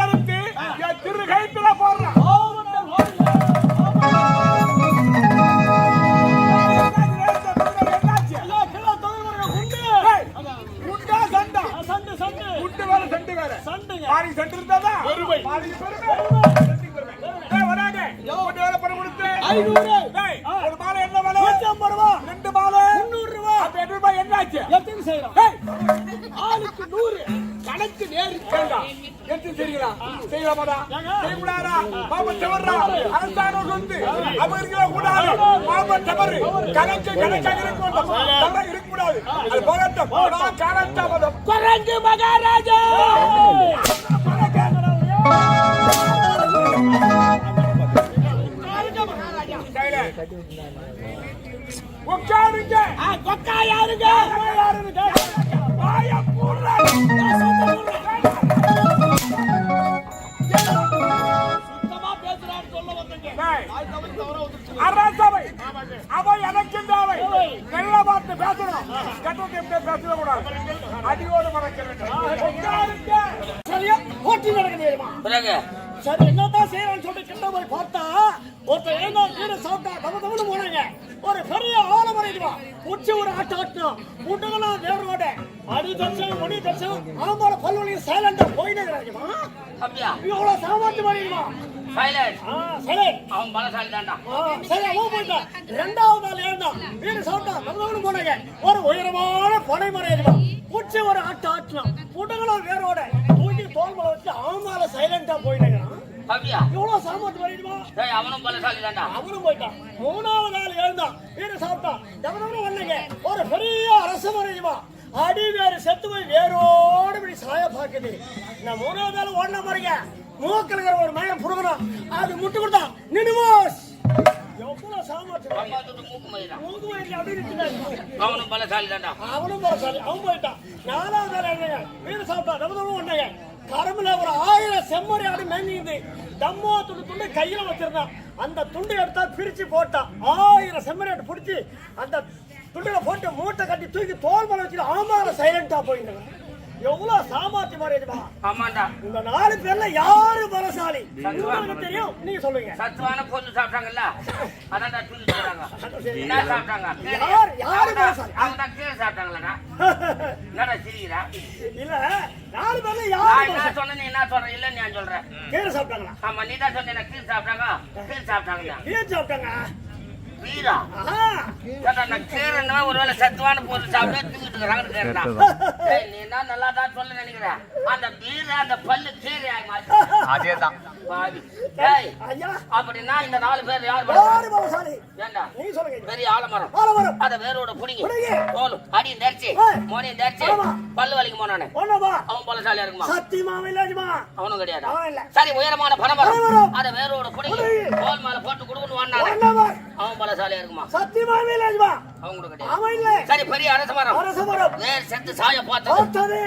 அறுத்து என் திரு கழுத்துல போடுறேன் என்னாச்சு? ஏண்டா? எத்தனை செய்கிறா? செய்யலாமாடா? செய்யக்கூடாதா? பாவம் தவறா? அரசாங்கம் சொந்து. அப்ப இருக்கவே கூடாது. பாவம் தவறு. கணக்கு கணக்காக இருக்க வேண்டும். தவறு இருக்கக்கூடாது. அது போகட்டும். காலத்தாமதம். குரங்கு மகாராஜா. உட்காருங்க. கொக்கா யாருங்க அரசவை அவை பார்த்து பேசணும் கெட்டது எப்படி பேசவே கூடாது அடியோடு மறக்க வேண்டும் சரியா போட்டி நடக்குது சரி என்னதான் செய்யறான்னு சொல்லிட்டு கிட்ட போய் பார்த்தா ஒருத்தர் ஏதோ கீழே சாப்பிட்டா தம தமனு போனாங்க ஒரு பெரிய ஆலமரைக்குவா உச்சி ஒரு ஆட்டு ஆட்டணும் முட்டுகளாம் தேவரோட அடி தரிசனம் முடி தரிசனம் ஆமால பல்வழியும் சைலண்டா போயிட்டே அப்படியா? இவ்வளவு சாமானியம் பண்ணிடுமா அவன் பலசாலி தான்டா சரி அவன் போயிட்டான் ரெண்டாவது நாள் எழுந்தான் வீடு சாப்பிட்டா தமதமனு போனாங்க. ஒரு உயரமான பனைமரம் இருக்கும் உச்சி ஒரு ஆட்டு ஆட்டணும் முட்டுகளாம் வேரோட தூக்கி தோல்மலை வச்சு ஆமால சைலண்டா போயிட்டேங்கிறான் அப்படியா எவ்வளவு சாமர்த்தியம் பண்ணிடுமா டேய் அவனும் பலசாலி தான்டா அவனும் போயிட்டான் மூணாவது நாள் எழுந்தான் வீடு சாப்பிட்டான் எவனவனும் வந்தீங்க ஒரு பெரிய அரச மறையுமா அடி வேறு செத்து போய் வேரோடு இப்படி சாய பாக்குது இந்த மூணாவது நாள் ஓடின பாருங்க. மூக்கில் இருக்கிற ஒரு மயம் புடுங்கணும். அது முட்டு கொடுத்தான் நிடுமோஸ் எவ்வளவு சாமர்த்தியம். மூக்கு மயிரான் மூக்கு வயிற்றுல அப்படி நிறுத்தினாங்க. அவனும் பலசாலி தான்டா அவனும் பரவாயில்ல அவன் போயிட்டான். நாலாவது நாள் எழுந்தாங்க. வீடு சாப்பிட்டான் தமதமும் வந்தாங்க கரும்புல ஒரு ஆயிரம் செம்மறி ஆடு மேஞ்சிது. தம்மோ துண்டு துண்டு கையில வச்சிருந்தான். அந்த துண்டு எடுத்தா பிரிச்சு போட்டான். ஆயிரம் செம்மறி ஆடு பிடிச்சி அந்த துண்டுல போட்டு மூட்டை கட்டி தூக்கி தோல் மேல வச்சு ஆமாற சைலண்டா போயிட்டாங்க எவ்வளவு சாமர்த்தியம் மாறிடுமா ஆமாண்டா. இந்த நாலு பேர்ல யாரு பலசாலி? உங்களுக்கு தெரியும். நீங்க சொல்லுங்க. சத்துவான பொண்ணு சாப்பிட்டாங்கல்ல? சொல்றாங்க என்ன சாப்பிட்டாங்க? யார் யாரு பலசாலி? அவங்க தான் கீழே சாப்பிட்டாங்களா என்னடா சிரிக்கிறா? இல்ல நாலு பேர்ல நான் யாரு பலசாலி? சொன்னேன் என்ன சொல்ற? இல்ல நான் சொல்றேன். கீரை சாப்பிட்டாங்களா? ஆமா நீ தான் சொன்ன கீழ் சாப்பிட்டாங்க. கீழ் சாப்பிட்டாங்க ஏன் சாப்பிட்டாங்க? வீரா. நான் ஒருவேளை சத்துவான பொருள் சாப்பிட்டா தூக்கிட்டு இருக்கிறாங்கன்னு கேட்டா. ஏய், நீ என்ன நல்லா தான் சொல்ல நினைக்கிற? அந்த பீரை அந்த பல்லு கீரை அதேதான். அப்படின்னா இந்த நாலு பேர் யார் ஏண்டா? பெரிய ஆலமரம். ஆலமரம். அத வேரோட புடிங்கி. தோலும் அடியும் தேய்ச்சி. ஆ. மோனையும் தேய்ச்சி. ஆமா. பல்லு வலிக்கு போனானே அவன் பலசாலியா இருக்குமா? அவனும் கிடையாது. சரி உயரமான பனமரம். அத வேரோட புடிங்கி. தோல் மேல போட்டு கொடுக்கணும் அவன் பலசாலியா இருக்குமா? சத்தியமா இல்லாஜமா அவன் கூட கிடையாது. அவன் இல்ல. சரி பெரிய அரச மரம். அரச மரம். வேர் செத்து சாய பார்த்தது. பார்த்தது.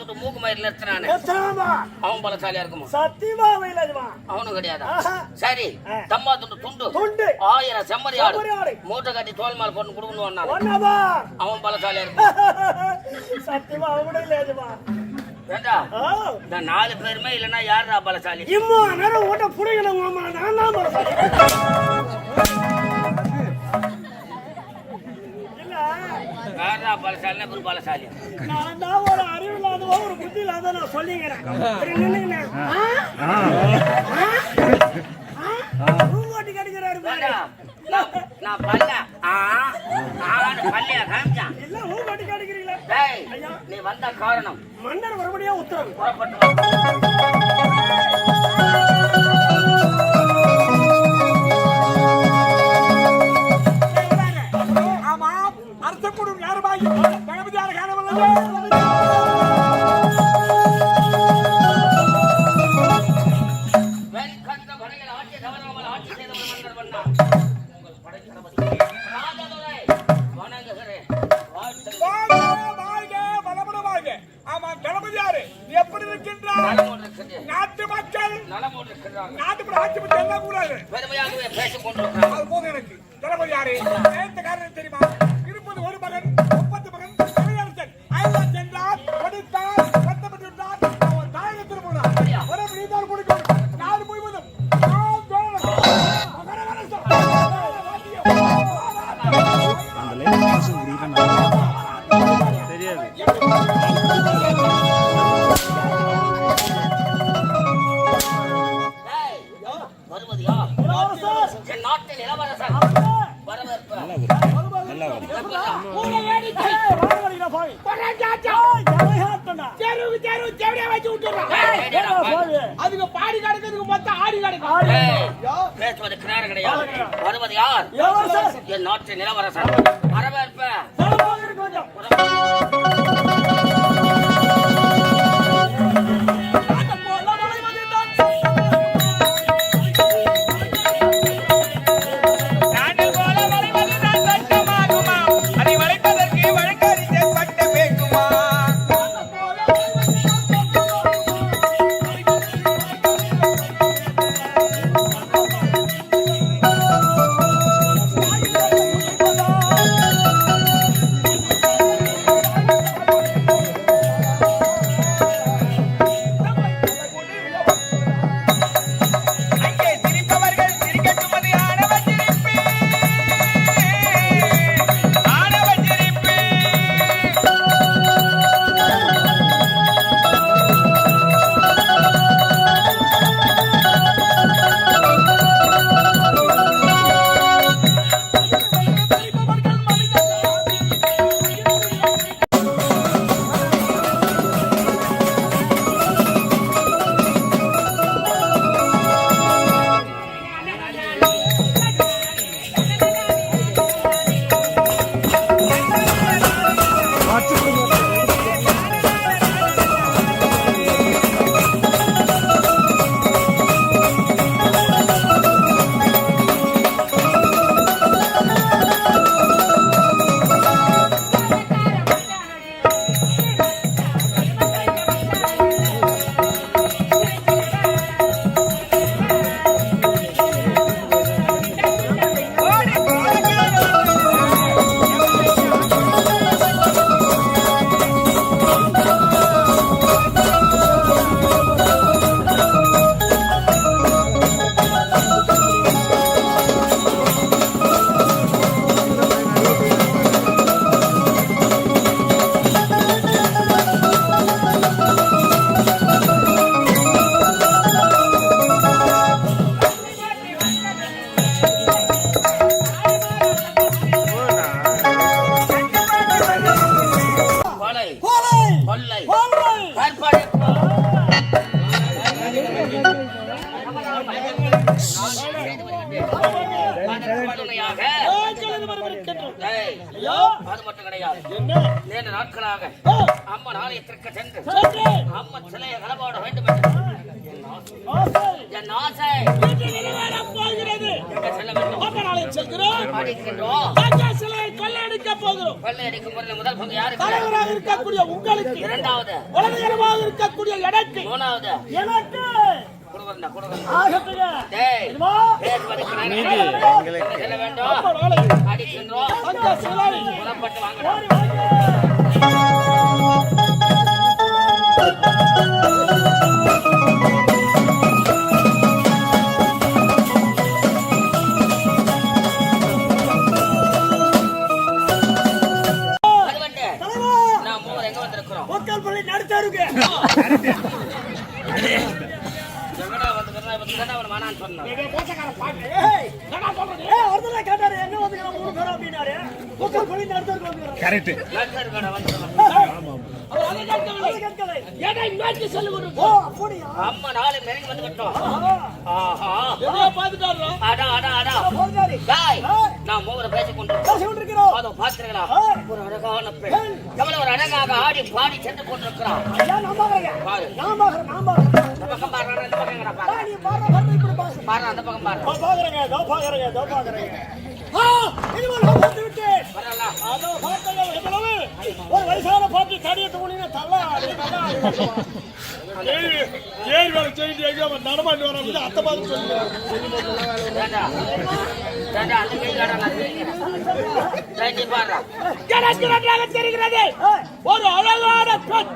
துட்டு மூக்கு மயிரில் நிறுத்தினானே. எத்தாமா அவன் பலசாலியா இருக்குமா? சத்தியமா இல்லாஜமா அவனும் கிடையாது. சரி. தம்மா துண்டு துண்டு. துண்டு. ஆயிரம் செம்மறி ஆடு. மூட்டை கட்டி தோல் மேல போட்டு கொடுக்கணும் ஒண்ணுமா அவன் பலசாலியா இருக்கும்? சத்தியமா அவன் ஏண்டா இந்த நாலு பேருமே இல்லைன்னா யாருடா பலசாலி? இம்மா நேரம் ஓட்ட புடிக்கணும் மாமா நான் தான் பலசாலி. பலசாலினா ஒரு பலசாலி நான் தான் ஒரு அறிவு இல்லாதவோ ஒரு புத்தி இல்லாத நான் சொல்லிக்கிறேன்? ரூபாட்டி கடிக்கிறாரு நான் நான் பல்ல ஆ பல்லையா காமிச்சான் இல்ல கடிக்கிறீங்களா? டேய் ஐயா. நீ வந்த காரணம். மன்னர் மறுபடியும் உத்தரவு. புறப்பட்டு நாட்டு மக்கள் நலமோடு இருக்கின்றார்கள். ஆட்சி பற்றி எல்லாம் கூடாது பெருமையாகவே பேசிக் கொண்டிருக்கிறார்கள். அது போக எனக்கு தளபதியாரே நேற்று காரணம் தெரியுமா ஆ, அம்மன் ஆலயத்திற்கு சென்று அம்மன் சிலையை கலபாட வேண்டும் என் ஆசை. போகிறது. முதல் பங்கு யாருக்கு? தலைவராக இருக்கக்கூடிய உங்களுக்கு. இரண்டாவது. உலகமாக இருக்கக்கூடிய எனக்கு. மூணாவது. எனக்கு. வேண்டும் அடிக்கின்றோம் வாங்க. அது வந்து கேட்டாரு, எங்க வந்துக்கிறோம், மூணு பேரும் அப்படின்னாரு. ஏய், நான் மூவரை பேசிக் கொண்டு பேசிக் கொண்டிருக்கிறோம். அதோ ஏய், ஒரு அழகான பெண். எவ்வளவு ஒரு அழகாக ஆடி பாடி சென்று பார்க்கறேங்க. பாரு. பக்கம் பாரு பக்கம் எங்கடா பாரு நீ பாரு, பாரு, இப்படி பாரு. பாரு அந்த பக்கம் பாரு. நான் பார்க்கறேங்க, இதோ ஒரு வயசான பாட்டி தடியை தூணினா தள்ளா. ஏறி வேலை செய்து எங்க அவன் நடமாட்டி வர அப்படின்னு அத்தை பார்த்து சொல்லுவாங்க ஏண்டா ஏண்டா அந்த கை காடா நான் தெரிகிறேன் டேய், நீ பாரு எனக்கு நன்றாக தெரிகிறது. ஒரு அழகான பெண்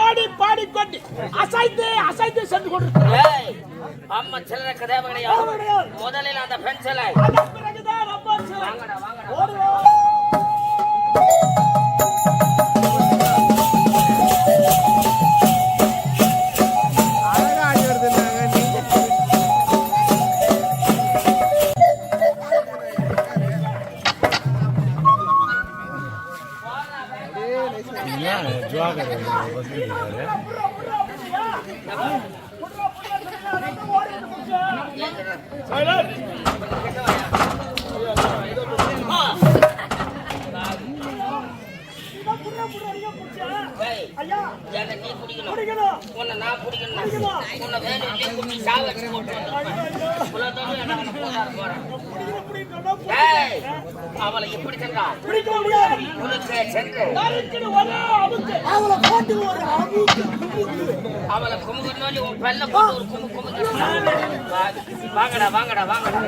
ஆடி பாடிக்கொண்டு அசைத்து அசைத்து சென்று கொண்டிருக்கிறார் அம்மா சில்லறை கதை முதலில் அந்த பெண் சிலை. அதன் பிறகுதான் அம்மா சிலை. வாங்கடா வாங்கடா ஓடி வா. ஜுவாகர் புடுறா, புடுறா அப்படின்னியா? புடுறா, புடுறா சொன்னியா? அதான் ஓடி வந்து புடிச்சேன். இதான் புடுறா, புடுறா, நீங்க புடிச்சேன். ஏய், ஐயா, என்னை நீ குடிக்கணும் குடிக்கணும். உன்னை நான் குடிக்கணும் உன்னை வேலையிலே குடி சாவச்சு போட்டு வந்துருப்பேன் இவ்வளவு தூரம் என்ன பண்ண போறாரு போறேன் குடிக்கணும், குடிக்கணும்னா ஏய், புடிக்கணும். அவளை எப்படி சென்றா பிடிக்க முடியாது. உனக்கு சென்று நறுக்குன்னு ஒரே அமுக்கு. அவளை போட்டு ஒரு அமுக்கு, அமுக்கு. அவளை குமுகன்னு உன் பெல்ல போட்டு ஒரு குமு குமுக்கு வாங்கடா வாங்கடா வாங்கடா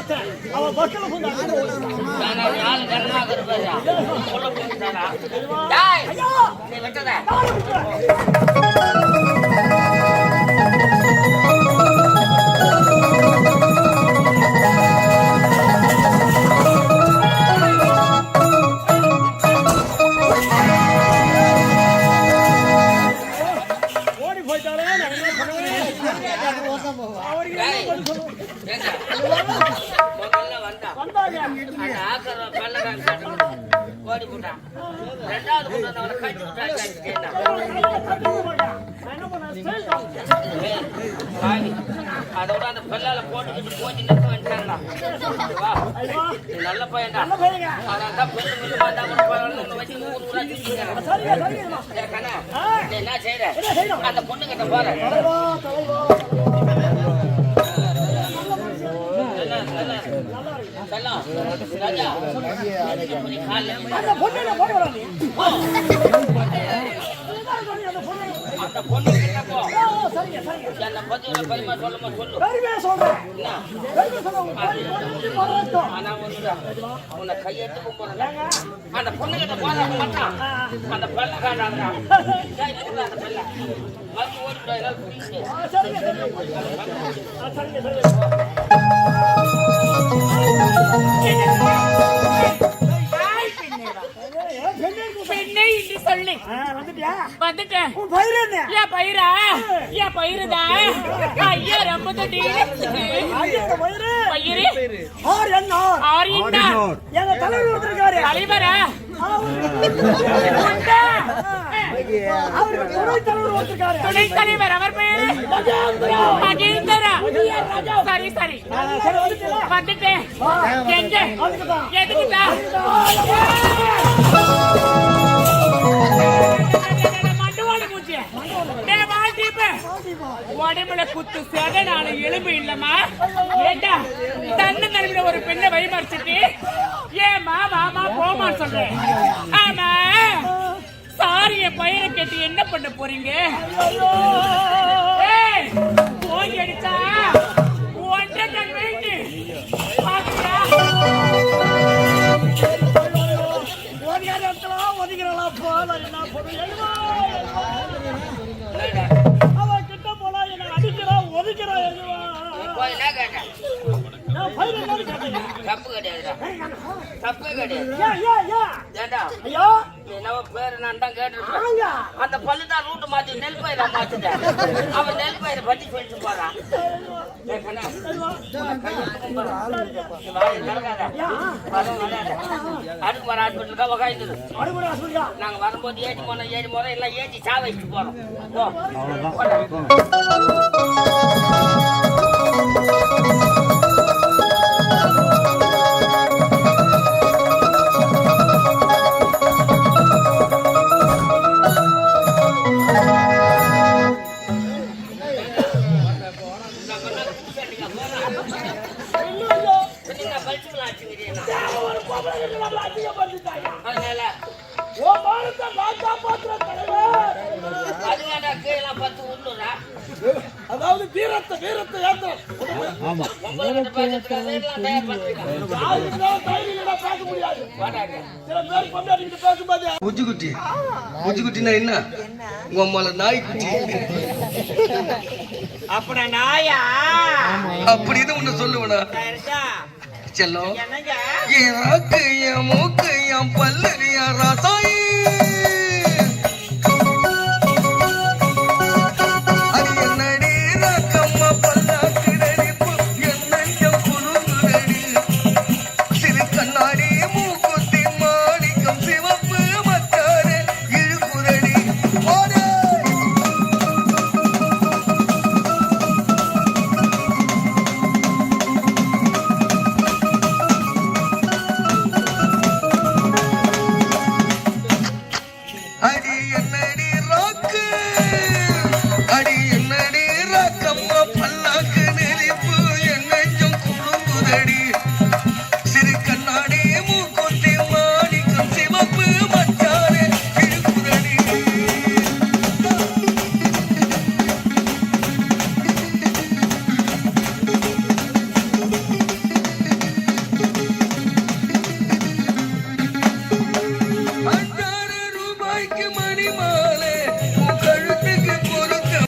பார்த்தேன். அவன் பக்கத்துல வந்து ஓடி போட்டான் ரெண்டாவது போட்டு அவனை கட்டி. வாங்கி அதோட அந்த பெல்லால போட்டுக்கிட்டு போச்சு நல்ல பையன்டா மில்லு கூட பரவாயில்ல வச்சு ஊர் ஊரா என்ன செய்யற? அந்த பொண்ணு கிட்ட போற அந்த பொண்ணு போட அந்த பொண்ணு. சரிங்க, சரிங்க. சொல்லுமா சொல்லு பெருமையா சொல்றேன். பெருமையா ஆனா உன்னை கையெடுத்து அந்த பொண்ணு கிட்ட மாட்டான் அந்த அந்த வந்து சரிங்க, சரிங்க. சரிங்க, உன் பயிர் என்ன? என் பயிரா? என் பயிறுதா ஐயா ரொம்ப தொட்டி பயிரு. பயிறு ஆர் என்ன ஆர்? ஆரிண்டா எங்க தலைவர் வந்திருக்காரு. தலைவரா? அவருக்கு துணைத் தலைவர் வந்திருக்காரு. துணைத் தலைவர் அவர் பெயரு மகேந்திரா. சரி சரி? வந்துட்டேன். எங்க? அதுக்குதான். உடம்புல குத்து செதனால எலும்பு இல்லம்மா. ஏண்டா? தன்ன நடுவில் ஒரு பெண்ணை வழிமறிச்சிட்டு ஏமா மாமா போமான்னு சொல்றேன் ஆமா. சாரிய பயிரை கேட்டு என்ன பண்ண போறீங்க? போய் அடிச்சா தப்பு கிடையாதுடா கிடையாது ஏண்டா என்னவோ பேர் நான் தான் கேட்டிருப்பேன் அந்த பல்லு தான் ரூட்டு மாத்தி நெல் பயிரை மாத்திட்டேன் அவன் நெல் பயிரை பத்தி சொல்லிட்டு போறான் அடுக்கு ஹாஸ்பிட்டலுக்கா உக்காந்துரு நாங்க வரும்போது ஏறி போன ஏறி போறோம் எல்லாம் ஏற்றி சாவை வச்சுட்டு போறோம் முடியாது. சில பேர் கொண்டாடிக்கிட்டு பேசும்போது புஜுக்குட்டி புஜுக்குட்டினா என்ன? உன் மேல நாய்க்குட்டி அப்பட நாயா? அப்படின்னு ஒண்ணு சொல்லுவனா. செல்லம். என் மூக்கு என் பல்லு என் ரசாயி.